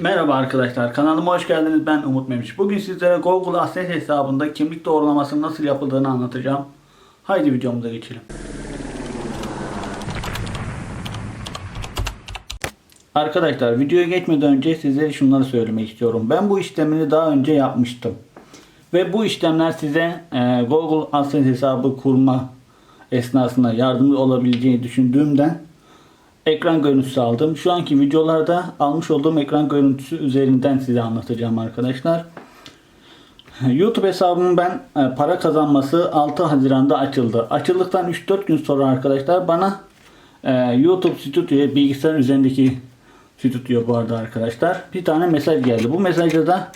Merhaba arkadaşlar kanalıma hoş geldiniz ben Umut Memiş. Bugün sizlere Google Adsense hesabında kimlik doğrulaması nasıl yapıldığını anlatacağım. Haydi videomuza geçelim. Arkadaşlar videoya geçmeden önce sizlere şunları söylemek istiyorum. Ben bu işlemini daha önce yapmıştım. Ve bu işlemler size e, Google AdSense hesabı kurma esnasında yardımcı olabileceğini düşündüğümden ekran görüntüsü aldım. Şu anki videolarda almış olduğum ekran görüntüsü üzerinden size anlatacağım arkadaşlar. YouTube hesabımın ben e, para kazanması 6 Haziran'da açıldı. Açıldıktan 3-4 gün sonra arkadaşlar bana e, YouTube Studio'ya bilgisayar üzerindeki Studio bu arada arkadaşlar bir tane mesaj geldi. Bu mesajda da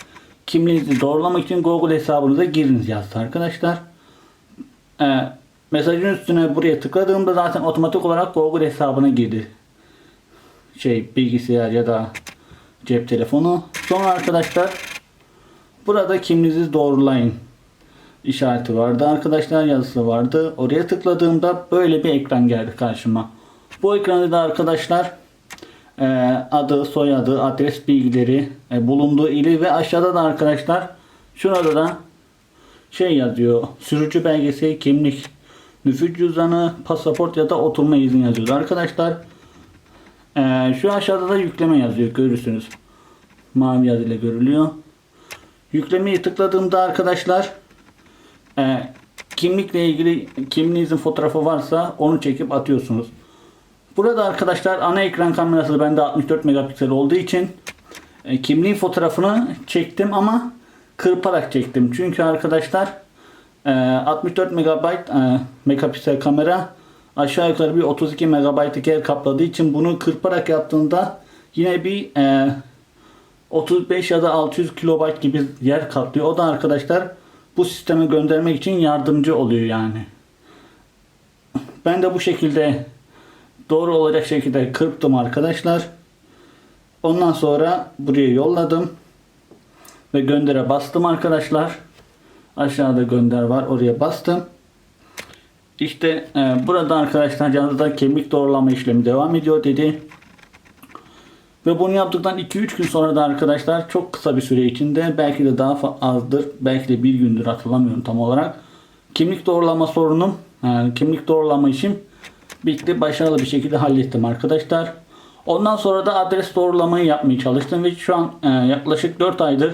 kimliğinizi doğrulamak için Google hesabınıza giriniz yazdı arkadaşlar. E, mesajın üstüne buraya tıkladığımda zaten otomatik olarak Google hesabına girdi. Şey bilgisayar ya da cep telefonu. Sonra arkadaşlar burada kimliğinizi doğrulayın işareti vardı. Arkadaşlar yazısı vardı. Oraya tıkladığımda böyle bir ekran geldi karşıma. Bu ekranda da arkadaşlar e, adı, soyadı, adres bilgileri, e, bulunduğu ili ve aşağıda da arkadaşlar şurada da şey yazıyor. Sürücü belgesi, kimlik, nüfus cüzdanı, pasaport ya da oturma izni yazıyor. Arkadaşlar e, şu aşağıda da yükleme yazıyor. Görürsünüz. Mavi yazıyla görülüyor. Yüklemeyi tıkladığımda arkadaşlar e, kimlikle ilgili kimliğinizin fotoğrafı varsa onu çekip atıyorsunuz. Burada arkadaşlar ana ekran kamerası bende 64 megapiksel olduğu için e, kimliğin fotoğrafını çektim ama kırparak çektim. Çünkü arkadaşlar e, 64 megabayt e, megapiksel kamera aşağı yukarı bir 32 megabaytlık yer kapladığı için bunu kırparak yaptığında yine bir e, 35 ya da 600 kilobayt gibi yer kaplıyor. O da arkadaşlar bu sisteme göndermek için yardımcı oluyor yani. Ben de bu şekilde doğru olacak şekilde kırptım arkadaşlar. Ondan sonra buraya yolladım. Ve göndere bastım arkadaşlar. Aşağıda gönder var. Oraya bastım. İşte e, burada arkadaşlar yanında kemik doğrulama işlemi devam ediyor dedi. Ve bunu yaptıktan 2-3 gün sonra da arkadaşlar çok kısa bir süre içinde belki de daha azdır. Belki de bir gündür hatırlamıyorum tam olarak. Kimlik doğrulama sorunum, yani kimlik doğrulama işim bitti. Başarılı bir şekilde hallettim arkadaşlar. Ondan sonra da adres doğrulamayı yapmaya çalıştım ve şu an e, yaklaşık 4 aydır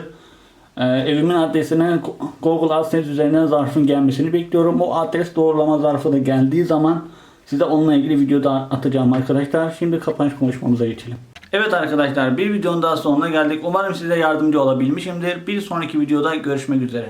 e, evimin adresine Google AdSense üzerinden zarfın gelmesini bekliyorum. O adres doğrulama zarfı da geldiği zaman size onunla ilgili video da atacağım arkadaşlar. Şimdi kapanış konuşmamıza geçelim. Evet arkadaşlar bir videonun daha sonuna geldik. Umarım size yardımcı olabilmişimdir. Bir sonraki videoda görüşmek üzere.